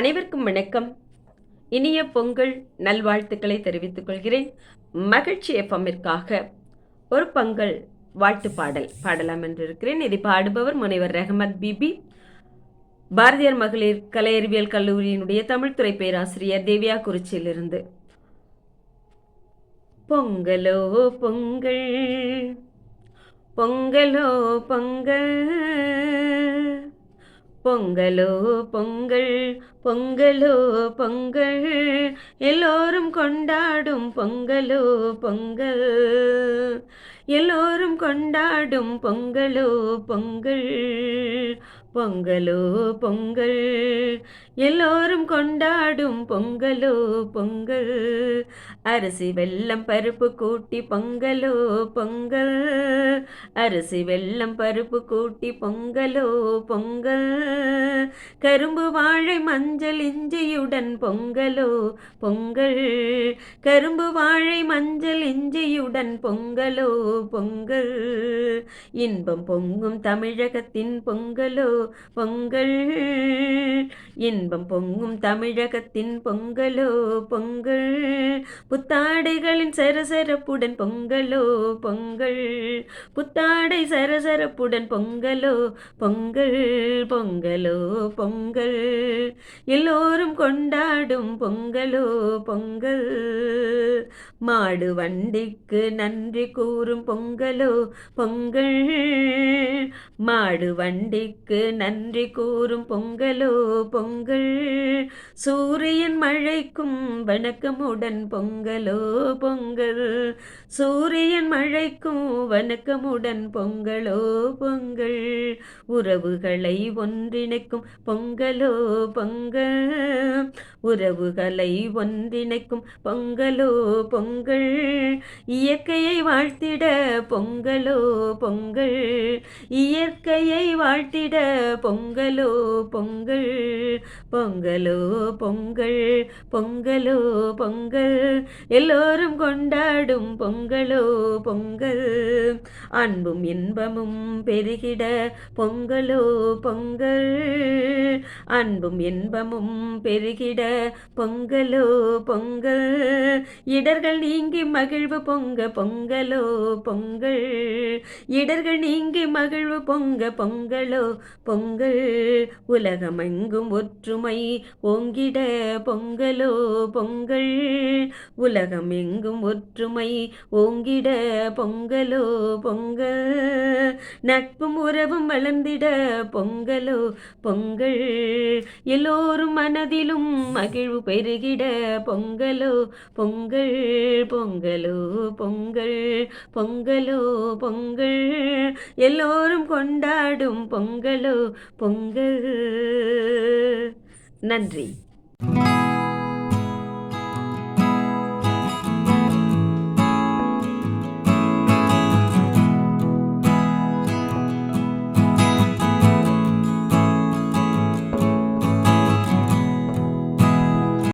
அனைவருக்கும் வணக்கம். இனிய பொங்கல் நல்வாழ்த்துக்களை தெரிவித்துக் கொள்கிறேன். மகிழ்ச்சி எஃப்எம்மிற்காக ஒரு பொங்கல் வாழ்த்து பாடல் பாடலாம் என்று இருக்கிறேன் இதை பாடுபவர் முனைவர் ரஹமத் பிபி. பாரதியார் மகளிர் கலை அறிவியல் கல்லூரியினுடைய தமிழ்துறை பேராசிரியர் தேவியா குறிச்சியிலிருந்து. பொங்கலோ பொங்கல். பொங்கலோ பொங்கல். பொங்கலோ பொங்கல் பொங்கலோ பொங்கல். எல்லோரும் கொண்டாடும் பொங்கலோ பொங்கல். எல்லோரும் கொண்டாடும் பொங்கலோ பொங்கல். பொங்கலோ பொங்கல். எல்லோரும் கொண்டாடும் பொங்கலோ பொங்கல். அரிசி வெல்லம் பருப்பு கூட்டி பொங்கலோ பொங்கல். அரிசி வெல்லம் பருப்பு கூட்டி பொங்கலோ பொங்கல். கரும்பு வாழை மஞ்சள் இஞ்சியுடன் பொங்கலோ பொங்கல். கரும்பு வாழை மஞ்சள் இஞ்சியுடன் பொங்கலோ பொங்கல். இன்பம் பொங்கும் தமிழகத்தின் பொங்கலோ பொங்கல். இன்பம் பொங்கும் தமிழகத்தின் பொங்கலோ பொங்கல். புத்தாடைகளின் சரசரப்புடன் பொங்கலோ பொங்கல். புத்தாடை சரசரப்புடன் பொங்கலோ பொங்கல். பொங்கலோ பொங்கல். எல்லோரும் கொண்டாடும் பொங்கலோ பொங்கல். மாடு வண்டிக்கு நன்றி கூறும் பொங்கலோ பொங்கல். மாடு வண்டிக்கு நன்றி கூறும் பொங்கலோ பொங்கல். சூரியன் மழைக்கும் வணக்கமுடன் பொங்கலோ பொங்கல். சூரியன் மழைக்கும் வணக்கமுடன் பொங்கலோ பொங்கல். உறவுகளை ஒன்றிணைக்கும் பொங்கலோ பொங்கல். உறவுகளை ஒன்றிணைக்கும் பொங்கலோ பொங்கல். இயற்கையை வாழ்த்திட பொங்கலோ பொங்கல். இயற்கையை வாழ்த்திட பொங்கலோ பொங்கல் பொங்கலோ பொங்கல் பொங்கலோ பொங்கல். எல்லோரும் கொண்டாடும் பொங்கலோ பொங்கல். அன்பும் இன்பமும் பெருகிட பொங்கலோ பொங்கல். அன்பும் இன்பமும் பெருகிட பொங்கலோ பொங்கல். இடர்கள் நீங்கி மகிழ்வு பொங்க பொங்கலோ பொங்கல். இடர்கள் நீங்கி மகிழ்வு பொங்க பொங்கலோ பொங்கல் உலகமெங்கும் ஒற்றுமை ஓங்கிட பொங்கலோ பொங்கல். உலகமெங்கும் ஒற்றுமை ஓங்கிட பொங்கலோ பொங்கல். நட்பும் உறவும் வளர்ந்திட பொங்கலோ பொங்கல். எல்லோரும் மனதிலும் மகிழ்வு பெருகிட பொங்கலோ பொங்கல். பொங்கலோ பொங்கல் பொங்கலோ பொங்கல். எல்லோரும் கொண்டாடும் பொங்கலோ பொங்கல். நன்றி.